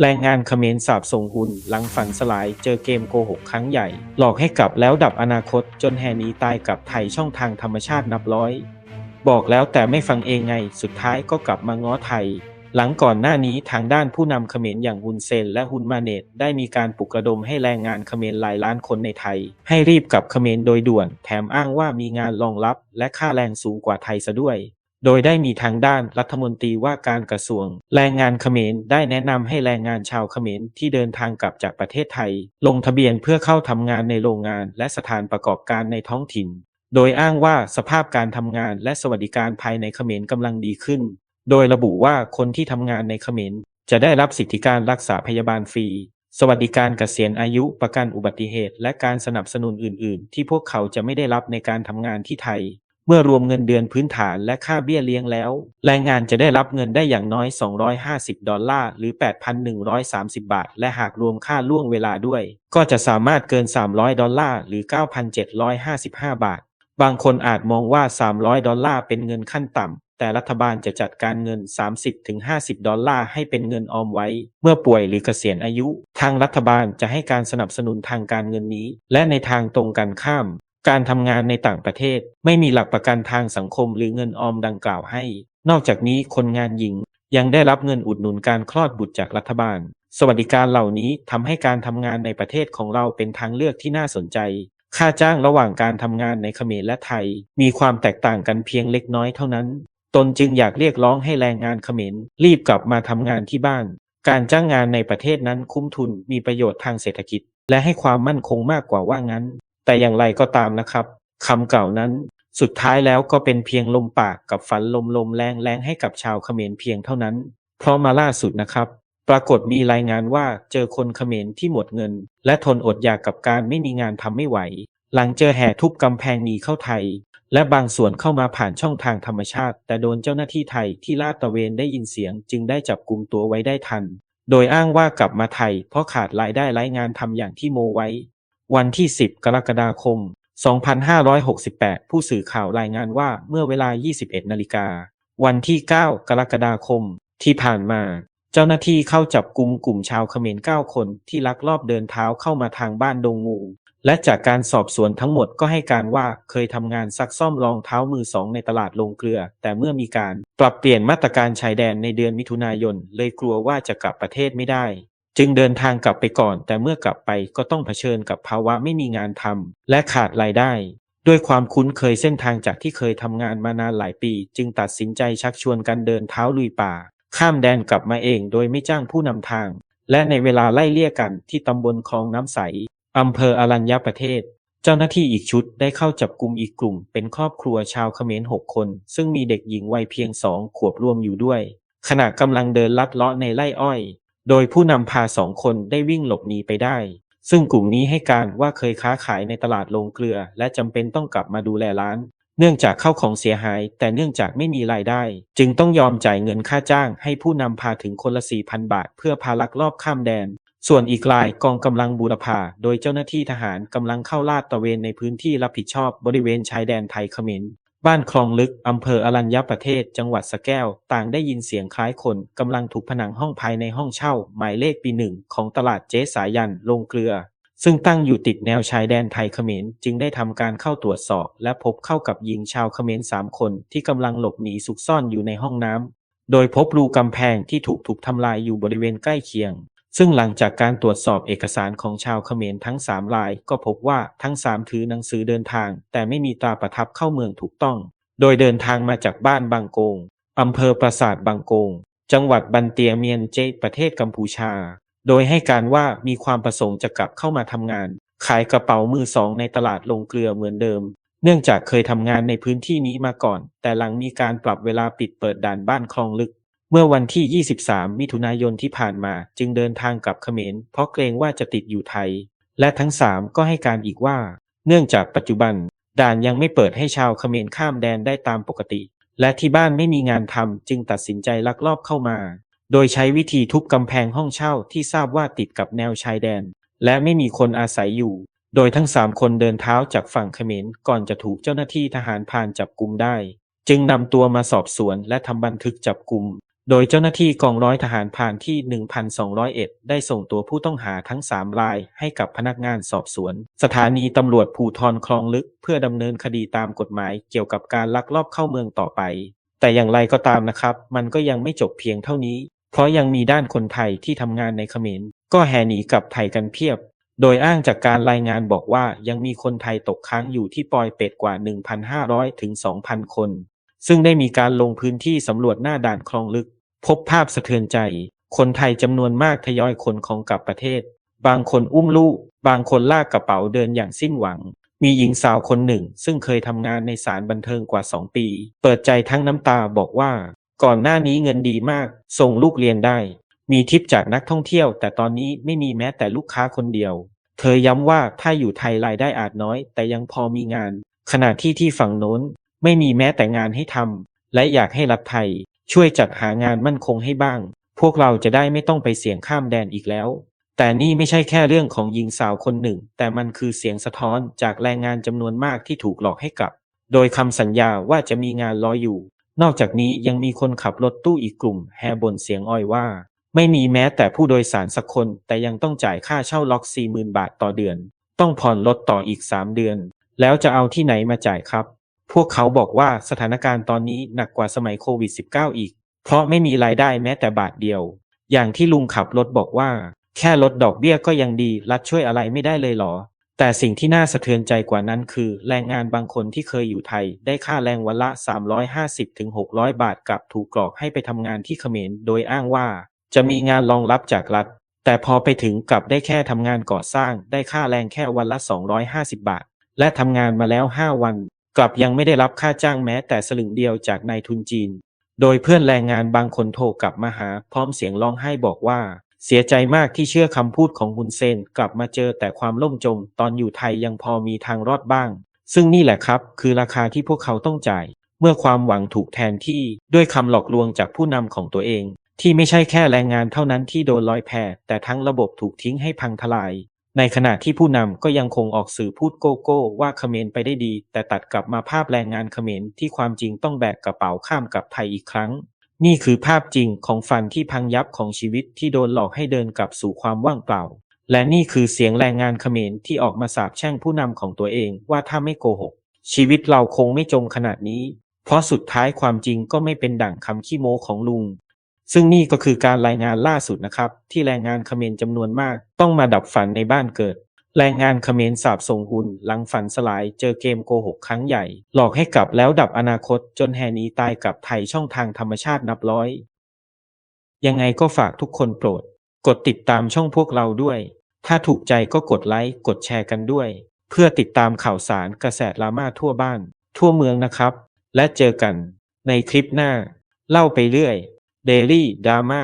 แรงงานเขมรสาบส่งหุ่นหลังฝันสลายเจอเกมโกหกครั้งใหญ่ หลอกให้กลับแล้วดับอนาคตจนแหนีตายกับไทยช่องทางธรรมชาตินับร้อย บอกแล้วแต่ไม่ฟังเองไงสุดท้ายก็กลับมาง้อไทย หลังก่อนหน้านี้ทางด้านผู้นำเขมรอย่างฮุนเซนและฮุนมาเนตได้มีการปลุกระดมให้แรงงานเขมรหลายล้านคนในไทย ให้รีบกลับเขมรโดยด่วน แถมอ้างว่ามีงานรองรับ และค่าแรงสูงกว่าไทยซะด้วย โดยได้มีทางด้านรัฐมนตรีว่าการกระทรวง แรงงานเขมรได้แนะนำให้แรงงานชาวเขมรที่เดินทางกลับจากประเทศไทย ลงทะเบียนเพื่อเข้าทำงานในโรงงานและสถานประกอบการในท้องถิ่น โดยอ้างว่าสภาพการทำงานและสวัสดิการภายในเขมรกำลังดีขึ้น โดยระบุว่าคนที่ทำงานในเขมรจะได้รับสิทธิการรักษาพยาบาลฟรี สวัสดิการเกษียณอายุประกันอุบัติเหตุ และการสนับสนุนอื่น ๆ ที่พวกเขาจะไม่ได้รับในการทำงานที่ไทย เมื่อรวมเงินเดือนพื้นฐานและค่าเบี้ยเลี้ยงแล้ว แรงงานจะได้รับเงินได้อย่างน้อย 250 ดอลลาร์ หรือ 8,130 บาท และหากรวมค่าล่วงเวลาด้วย ก็จะสามารถเกิน 300 ดอลลาร์ หรือ 9,755 บาท บางคนอาจมองว่า 300 ดอลลาร์เป็นเงินขั้นต่ำแต่รัฐบาลจะจัดการเงิน 30-50 ดอลลาร์ให้เป็นเงินออมไว้ เมื่อป่วยหรือเกษียณอายุ ทางรัฐบาลจะให้การสนับสนุนทางการเงินนี้ และในทางตรงกันข้าม การทำงานในต่างประเทศไม่มีหลักประกันทางสังคมหรือเงินออมดังกล่าวให้ นอกจากนี้คนงานหญิงยังได้รับเงินอุดหนุนการคลอดบุตรจากรัฐบาล สวัสดิการเหล่านี้ทำให้การทำงานในประเทศของเราเป็นทางเลือกที่น่าสนใจ ค่าจ้างระหว่างการทำงานในเขมรและไทย มีความแตกต่างกันเพียงเล็กน้อยเท่านั้น ตนจึงอยากเรียกร้องให้แรงงานเขมรรีบกลับมาทำงานที่บ้าน การจ้างงานในประเทศนั้นคุ้มทุนมีประโยชน์ทางเศรษฐกิจ และให้ความมั่นคงมากกว่าว่างั้น แต่อย่างไรก็ตามนะครับคำเก่านั้นสุดท้ายแล้วก็เป็นเพียงลมปากกับฝันลมลมแรงแรงให้กับชาวเขมรเพียงเท่านั้น เพราะมาล่าสุดนะครับ ปรากฏมีรายงานว่าเจอคนเขมรที่หมดเงิน และทนอดอยากกับการไม่มีงานทำไม่ไหว หลังเจอแห่ทุบกำแพงหนีเข้าไทย และบางส่วนเข้ามาผ่านช่องทางธรรมชาติ แต่โดนเจ้าหน้าที่ไทยที่ลาดตระเวนได้ยินเสียง จึงได้จับกลุ่มตัวไว้ได้ทัน โดยอ้างว่ากลับมาไทย เพราะขาดรายได้ไร้งานทำอย่างที่โมไว้ วันที่ 10 กรกฎาคม 2568 ผู้สื่อข่าวรายงานว่าเมื่อเวลา 21 นาฬิกา วันที่ 9 กรกฎาคม ที่ผ่านมา เจ้าหน้าที่เข้าจับกลุ่มกลุ่มชาวเขมร 9 คนที่ลักลอบเดินเท้าเข้ามาทางบ้านดงงู และจากการสอบสวนทั้งหมดก็ให้การว่าเคยทำงานซักซ่อมรองเท้ามือสองในตลาดลงเกลือ แต่เมื่อมีการปรับเปลี่ยนมาตรการชายแดนในเดือนมิถุนายน เลยกลัวว่าจะกลับประเทศไม่ได้ จึงเดินทางกลับไปก่อน แต่เมื่อกลับไปก็ต้องเผชิญกับภาวะไม่มีงานทำและขาดรายได้ ด้วยความคุ้นเคยเส้นทางจากที่เคยทำงานมานานหลายปี จึงตัดสินใจชักชวนกันเดินเท้าลุยป่า ข้ามแดนกลับมาเองโดยไม่จ้างผู้นำทาง และในเวลาไล่เลี่ยกันที่ตำบลคลองน้ำใสอำเภออรัญญประเทศ เจ้าหน้าที่อีกชุดได้เข้าจับกลุ่มอีกกลุ่ม เป็นครอบครัวชาวเขมรหกคน ซึ่งมีเด็กหญิงวัยเพียงสองขวบรวมอยู่ด้วย ขณะกำลังเดินลัดเลาะในไร่อ้อย โดยผู้นำพาสองคนได้วิ่งหลบหนีไปได้ ซึ่งกลุ่มนี้ให้การว่าเคยค้าขายในตลาดโรงเกลือ และจำเป็นต้องกลับมาดูแลร้าน เนื่องจากเข้าของเสียหาย แต่เนื่องจากไม่มีรายได้ จึงต้องยอมจ่ายเงินค่าจ้าง ให้ผู้นำพาถึงคนละ4,000 บาท เพื่อพาลักลอบข้ามแดน ส่วนอีกรายกองกำลังบูรพาโดยเจ้าหน้าที่ทหารกำลังเข้าลาดตระเวนในพื้นที่รับผิดชอบบริเวณชายแดนไทยเขมร บ้านคลองลึก อำเภออรัญญประเทศ จังหวัดสระแก้ว ต่างได้ยินเสียงคล้ายคนกำลังถูกผนังห้องภายในห้องเช่า หมายเลขปีหนึ่งของตลาดเจ๊สายัน ลงเกลือ ซึ่งตั้งอยู่ติดแนวชายแดนไทยเขมร จึงได้ทำการเข้าตรวจสอบ และพบเข้ากับหญิงชาวเขมรสามคนที่กำลังหลบหนีซุกซ่อนอยู่ในห้องน้ำ โดยพบรูกำแพงที่ถูกถูกทำลายอยู่บริเวณใกล้เคียง ซึ่งหลังจากการตรวจสอบเอกสารของชาวเขมรทั้ง 3 ราย ก็พบว่าทั้ง 3 ถือหนังสือเดินทาง แต่ไม่มีตราประทับเข้าเมืองถูกต้อง โดยเดินทางมาจากบ้านบางโกงอำเภอปราสาทบางโกง จังหวัดบันเตียเมียนเจประเทศกัมพูชา โดยให้การว่ามีความประสงค์จะกลับเข้ามาทำงาน ขายกระเป๋ามือสองในตลาดลงเกลือเหมือนเดิม เนื่องจากเคยทำงานในพื้นที่นี้มาก่อน แต่หลังมีการปรับเวลาปิดเปิดด่านบ้านคลองลึก เมื่อวันที่ 23 มิถุนายนที่ผ่านมาจึงเดินทางกลับเขมร เพราะเกรงว่าจะติดอยู่ไทย และทั้ง3ก็ให้การอีกว่า เนื่องจากปัจจุบัน ด่านยังไม่เปิดให้ชาวเขมรข้ามแดนได้ตามปกติ และที่บ้านไม่มีงานทำจึงตัดสินใจลักลอบเข้ามา โดยใช้วิธีทุบกำแพงห้องเช่าที่ทราบว่าติดกับแนวชายแดน และไม่มีคนอาศัยอยู่ โดยทั้งสามคนเดินเท้าจากฝั่งเขมรก่อนจะถูกเจ้าหน้าที่ทหารพรานจับกุมได้ จึงนำตัวมาสอบสวนและทำบันทึกจับกุม โดยเจ้าหน้าที่กองร้อยทหารพรานที่ 1,201 ได้ส่งตัวผู้ต้องหาทั้ง 3 รายให้กับพนักงานสอบสวน สถานีตำรวจภูทรคลองลึก เพื่อดำเนินคดีตามกฎหมายเกี่ยวกับการลักลอบเข้าเมืองต่อไป แต่อย่างไรก็ตามนะครับ มันก็ยังไม่จบเพียงเท่านี้ เพราะยังมีด้านคนไทยที่ทำงานในเขมรก็แห่หนีกลับไทยกันเพียบ โดยอ้างจากการรายงานบอกว่ายังมีคนไทยตกค้างอยู่ที่ปอยเป็ดกว่า 1,500 ถึง 2,000 คน ซึ่งได้มีการลงพื้นที่สำรวจหน้าด่านคลองลึก พบภาพสะเทือนใจ คนไทยจำนวนมากทยอยขนของกลับประเทศ บางคนอุ้มลูก บางคนลากกระเป๋าเดินอย่างสิ้นหวัง มีหญิงสาวคนหนึ่ง ซึ่งเคยทำงานในสารบันเทิงกว่า 2 ปี เปิดใจทั้งน้ำตาบอกว่า ก่อนหน้านี้เงินดีมาก ส่งลูกเรียนได้ มีทิปจากนักท่องเที่ยว แต่ตอนนี้ไม่มีแม้แต่ลูกค้าคนเดียว เธอย้ำว่าถ้าอยู่ไทยรายได้อาจน้อย แต่ยังพอมีงาน ขณะที่ที่ฝั่งโน้น ไม่มีแม้แต่งานให้ทำและอยากให้รัฐไทย ช่วยจัดหางานมั่นคงให้บ้าง พวกเราจะได้ไม่ต้องไปเสี่ยงข้ามแดนอีกแล้ว แต่นี่ไม่ใช่แค่เรื่องของหญิงสาวคนหนึ่ง แต่มันคือเสียงสะท้อนจากแรงงานจำนวนมากที่ถูกหลอกให้กลับ โดยคำสัญญาว่าจะมีงานรออยู่ นอกจากนี้ยังมีคนขับรถตู้อีกกลุ่มแฮบ่นเสียงอ้อยว่า ไม่มีแม้แต่ผู้โดยสารสักคน แต่ยังต้องจ่ายค่าเช่าล็อก40,000บาทต่อเดือน ต้องผ่อนรถต่ออีก3เดือน แล้วจะเอาที่ไหนมาจ่ายครับ พวกเขาบอกว่าสถานการณ์ตอนนี้หนักกว่าสมัยโควิด -19 อีก เพราะไม่มีรายได้แม้แต่บาทเดียว อย่างที่ลุงขับรถบอกว่า แค่ลดดอกเบี้ยก็ยังดี รัฐช่วยอะไรไม่ได้เลยหรอ แต่สิ่งที่น่าสะเทือนใจกว่านั้นคือ แรงงานบางคนที่เคยอยู่ไทย ได้ค่าแรงวันละ 350-600 บาทกลับถูกกรอกให้ไปทำงานที่เขมรโดยอ้างว่า จะมีงานรองรับจากรัฐ แต่พอไปถึงกลับได้แค่ทำงานก่อสร้าง ได้ค่าแรงแค่วันละ 250 บาท และทำงานมาแล้ว 5 วัน กลับยังไม่ได้รับค่าจ้างแม้แต่สลึงเดียวจากนายทุนจีน โดยเพื่อนแรงงานบางคนโทรกลับมาหา พร้อมเสียงร้องไห้บอกว่า เสียใจมากที่เชื่อคำพูดของฮุนเซนกลับมาเจอแต่ความล่มจม ตอนอยู่ไทยยังพอมีทางรอดบ้าง ซึ่งนี่แหละครับ คือราคาที่พวกเขาต้องจ่าย เมื่อความหวังถูกแทนที่ด้วยคำหลอกลวงจากผู้นำของตัวเองที่ไม่ใช่แค่แรงงานเท่านั้นที่โดนลอยแพแต่ทั้งระบบถูกทิ้งให้พังทลาย ในขณะที่ผู้นำก็ยังคงออกสื่อพูดโกโก้ว่าเขมรไปได้ดี แต่ตัดกลับมาภาพแรงงานเขมรที่ความจริงต้องแบกกระเป๋าข้ามกับไทยอีกครั้ง นี่คือภาพจริงของฟันที่พังยับของชีวิตที่โดนหลอกให้เดินกลับสู่ความว่างเปล่า และนี่คือเสียงแรงงานเขมรที่ออกมาสาบแช่งผู้นำของตัวเองว่าถ้าไม่โกหก ชีวิตเราคงไม่จมขนาดนี้ เพราะสุดท้ายความจริงก็ไม่เป็นดั่งคำขี้โม้ของลุง ซึ่งนี่ก็คือการรายงานล่าสุดนะครับ ที่แรงงานเขมรจำนวนมาก ต้องมาดับฝันในบ้านเกิด แรงงานเขมรสาบส่งหุ่นหลังฝันสลายเจอเกมโกหกครั้งใหญ่ หลอกให้กลับแล้วดับอนาคตจนแหนีตายกลับไทยช่องทางธรรมชาตินับร้อย ยังไงก็ฝากทุกคนโปรด กดติดตามช่องพวกเราด้วย ถ้าถูกใจก็กดไลค์กดแชร์กันด้วย เพื่อติดตามข่าวสารกระแสดราม่าทั่วบ้าน ทั่วเมืองนะครับ และเจอกันในคลิปหน้า เล่าไปเรื่อย เดลี่ดราม่า